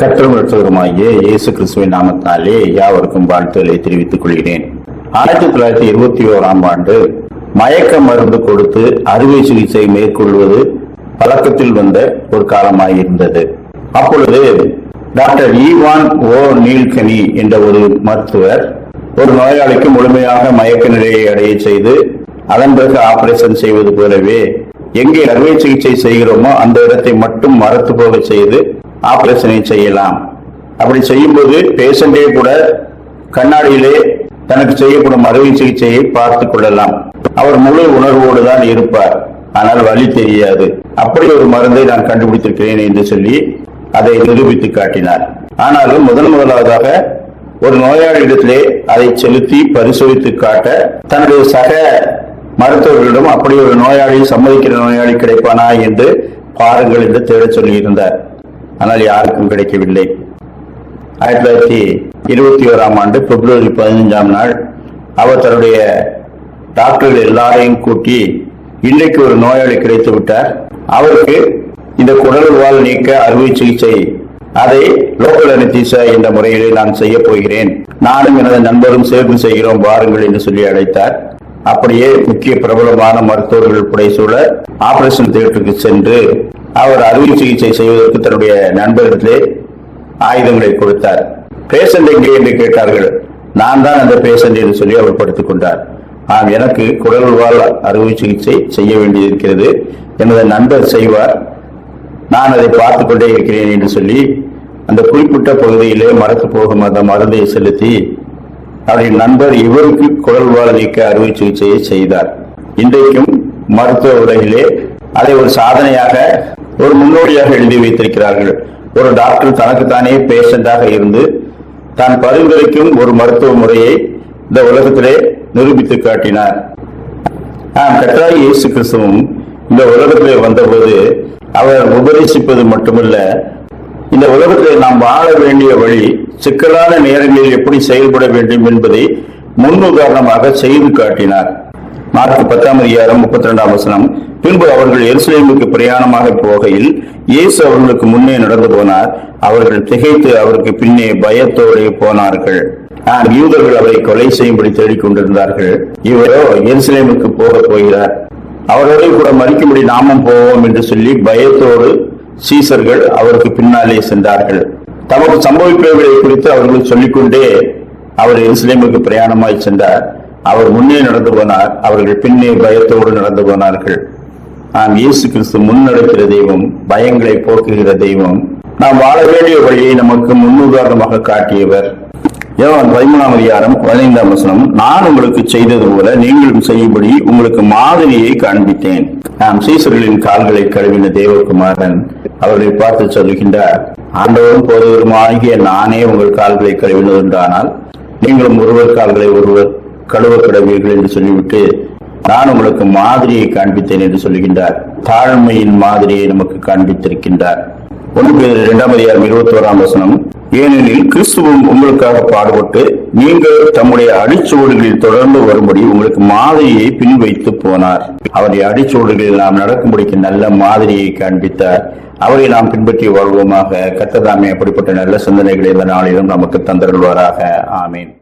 கர்த்தரும் ரட்சகருமாகிய இயேசு கிறிஸ்துவின் நாமத்தினாலே யாவருக்கும் வாழ்த்துக்களை தெரிவித்துக் கொள்கிறேன். ஆயிரத்தி தொள்ளாயிரத்தி இருபத்தி ஓராம் ஆண்டு மயக்க மருந்து கொடுத்து அறுவை சிகிச்சை மேற்கொள்வது பழக்கத்தில் வந்த ஒரு காலமாக இருந்தது. அப்பொழுது டாக்டர் ஈவான் ஓ நீல்கனி என்ற ஒரு மருத்துவர் ஒரு நோயாளிக்கு முழுமையாக மயக்க நிலையை அடைய செய்து அதன் பிறகு ஆபரேஷன் செய்வது போலவே எங்கே அறுவை சிகிச்சை செய்கிறோமோ அந்த இடத்தை மட்டும் மறத்து போக செய்து ஆபரேஷனை செய்யலாம். அப்படி செய்யும்போது பேஷண்டே கூட கண்ணாடியிலே தனக்கு செய்யப்படும் அறுவை சிகிச்சையை பார்த்து கொள்ளலாம். அவர் முழு உணர்வோடு தான் இருப்பார். ஆனால் வழி தெரியாது. அப்படி ஒரு மருந்தை நான் கண்டுபிடித்திருக்கிறேன் என்று சொல்லி அதை நிரூபித்து காட்டினார். ஆனாலும் முதன் முதலாவதாக ஒரு நோயாளியிடத்திலே அதை செலுத்தி பரிசோதித்து காட்ட தன்னுடைய சக மருத்துவர்களிடம் அப்படி ஒரு நோயாளி சம்மதிக்கிற நோயாளி கிடைப்பானா என்று பாருங்கள் என்று தேட சொல்லியிருந்தார். ஆனால் யாருக்கும் கிடைக்கவில்லை. ஆயிரத்தி தொள்ளாயிரத்தி இருபத்தி ஓராம் ஆண்டு பிப்ரவரி பதினைஞ்சாம் நாள் அவர் தன்னுடைய டாக்டர்கள் எல்லாரையும் கூட்டி இன்றைக்கு ஒரு நோயாளி கிடைத்து விட்டார். அவருக்கு இந்த குடல் வால் நீக்க அறுவை சிகிச்சை அதை லோக்கல் அனத்தீசா என்ற முறையிலே நான் செய்ய போகிறேன். நானும் எனது நண்பரும் சேர்ந்து செய்கிறோம் வாருங்கள் என்று சொல்லி அழைத்தார். அப்படியே முக்கிய பிரபலமான மருத்துவர்கள் புடைசூழ ஆபரேஷன் தியேட்டருக்கு சென்று அவர் அறுவை சிகிச்சை செய்வதற்கு தன்னுடைய நண்பர்களிடத்திலே ஆயுதங்களை கொடுத்தார். பேஷண்ட் எங்கே என்று கேட்டார்கள். நான் தான் அந்த பேஷண்ட் என்று சொல்லி அவர் படுத்துக் கொண்டார். ஆம் எனக்கு குடல் வாழ் அறுவை சிகிச்சை செய்ய வேண்டியிருக்கிறது எனது நண்பர் செய்வார். நான் அதை பார்த்துக் கொண்டே இருக்கிறேன் என்று சொல்லி அந்த குறிப்பிட்ட பகுதியிலே மரத்து போகும் அந்த மருந்தை செலுத்தி அவருடைய நண்பர் இவருக்கு குடல் வாழ் நீக்க அறுவை சிகிச்சையை செய்தார். இன்றைக்கும் மருத்துவ உலகிலே அதை ஒரு சாதனையாக ஒரு முன்னோடியாக எழுதி வைத்திருக்கிறார்கள். ஒரு டாக்டர் தனக்குத்தானே பேஷண்டாக இருந்து தான் பரிந்துரைக்கும் ஒரு மருத்துவ முறையை இந்த உலகத்திலே நிரூபித்து காட்டினார். ஆம் கட்டாய இயேசு கிறிஸ்துவும் இந்த உலகத்திலே வந்தபோது அவர் உபதேசிப்பது மட்டுமல்ல இந்த உலகத்திலே நாம் வாழ வேண்டிய வழி சிக்கலான நேரங்களில் எப்படி செயல்பட வேண்டும் என்பதை முன்னுதாரணமாக செய்து காட்டினார். மார்க் பத்தாம் அதிகாரம் முப்பத்தி ரெண்டாம் வசனம். பின்பு அவர்கள் எருசலேமுக்கு பிரயாணமாக போகையில் இயேசு அவர்களுக்கு முன்னே நடந்து போனார். அவர்கள் திகைத்து அவருக்கு பின்னே பயத்தோடு போனார்கள். ஆம், யூதர்கள் அவரை கொலை செய்யும்படி தேடிக் கொண்டிருந்தார்கள் இவரோ எருசலேமுக்கு போக போகிறார். அவரோடு கூட மறிக்கும்படி நாமும் போவோம் என்று சொல்லி பயத்தோடு சீசர்கள் அவருக்கு பின்னாலே சென்றார்கள். தமக்கு சம்பவிப்பவர்களை குறித்து அவர்கள் சொல்லிக்கொண்டே அவர் எருசலேமுக்கு பிரயாணமாய் சென்றார். அவர் முன்னே நடந்து போனார் அவர்கள் பின்னே பயத்தோடு நடந்து போனார்கள். நாம் இயேசு கிறிஸ்து முன்னெடுக்கிற தெய்வம் பயங்களை போக்குகிற தெய்வம் நாம் வாழ வேண்டிய வழியை நமக்கு முன்னுதாரணமாக காட்டியவர். யோவான் பதிமூணாம் அதிகாரம் பதினைந்தாம் வசனம் நான் உங்களுக்கு செய்தது போல நீங்களும் செய்யும்படி உங்களுக்கு மாதிரியை காண்பித்தேன். நாம் சீசர்களின் கால்களை கழுவின தேவகுமாரன் அவர்களை பார்த்து சொல்லுகின்றார் ஆண்டவரும் போதவருமாகிய நானே உங்கள் கால்களை கழுவினதுண்டானால் நீங்களும் ஒருவர் கால்களை ஒருவர் கழுவ என்று சொல்லிவிட்டு நான் உங்களுக்கு மாதிரியை காண்பித்தேன் என்று சொல்லுகின்றார். தாழ்மையின் மாதிரியை நமக்கு காண்பித்திருக்கின்றார். ஒன்று இரண்டாம் அதிகாரம் இருபத்தி ஓராம் வசனம் ஏனெனில் கிறிஸ்துவும் உங்களுக்காக பாடுபட்டு நீங்கள் தம்முடைய அடிச்சுவடுகளில் தொடர்ந்து வரும்படி உங்களுக்கு மாதிரியை பின்வைத்து போனார். அவருடைய அடிச்சுவடுகளில் நாம் நடக்கும்படிக்கு நல்ல மாதிரியை காண்பித்தார். அவரை நாம் பின்பற்றி வாழ்வோமாக. கத்ததாமே அப்படிப்பட்ட நல்ல சிந்தனைகளை இந்த நாளிலும் நமக்கு தந்தருள்வாராக. ஆமீன்.